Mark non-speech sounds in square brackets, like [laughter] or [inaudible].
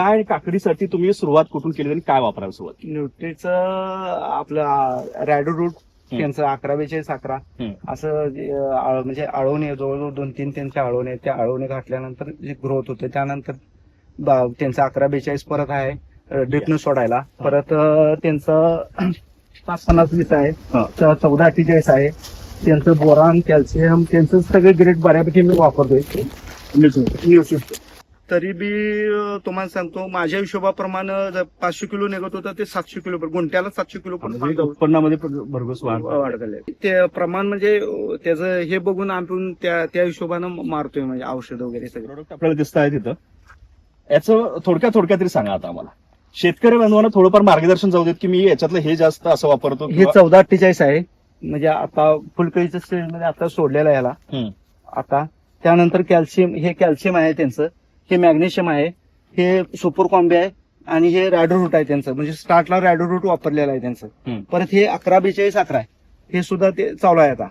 काय काकडीसाठी तुम्ही सुरुवात कुठून केली आणि काय वापरायला सुरुवात केली? न्यूट्रीचं आपलं रॅडो रूट त्यांचं अकरा बेचाळीस अकरा. हम्म. असं जे, आळ- म्हणजे आळवणे जवळजवळ दोन तीन त्यांचे आळवणे त्या आळवणे घातल्यानंतर जे ग्रोथ होते त्यानंतर बा- त्यांचं अकरा बेचाळीस परत आहे ड्रिपनं सोडायला. परत अं, त्यांचं [clears throat] पाच पन्नास वीस आहे. हा. च- चौदा अठ्ठेचाळीस आहे. त्यांचं बोरान कॅल्शियम त्यांचं सगळे ग्रेड बऱ्यापैकी मी वापरतोय. तरी बी तुम्हाला सांगतो माझ्या हिशोबाप्रमाणे जर पाचशे किलो निघत होतं ते सातशे किलो गुंठ्याला सातशे किलो म्हणजे उत्पन्नामध्ये पण भरघोस वाढ. झाली ते प्रमाण म्हणजे त्याचं हे बघून आपण त्या त्या हिशोबानं मारतोय म्हणजे औषध वगैरे सगळं. प्रोडक्ट आपल्याला दिसत आहे तिथं. याचं थोडक्यात थोडक्यात तरी सांगा आता आम्हाला. शेतकरी बांधवांना थोडंफार मार्गदर्शन जाऊ देत की मी याच्यातलं हे जास्त असं वापरतो हे चौदा अठ्ठेचाळीस आहे. म्हणजे आता फुलकळीचं स्टेजमध्ये आता सोडलेलं आहे याला. आता त्यानंतर कॅल्शियम हे कॅल्शियम आहे त्यांचं. हे मॅग्नेशियम आहे हे सुपर कॉम्बे आहे आणि हे रॅडो रूट आहे त्यांचं. म्हणजे स्टार्टला रॅडो रूट वापरलेलं आहे त्यांचं. परत हे अकरा बेचाळीस अकरा आहे. हे सुद्धा ते चालू आहे आता.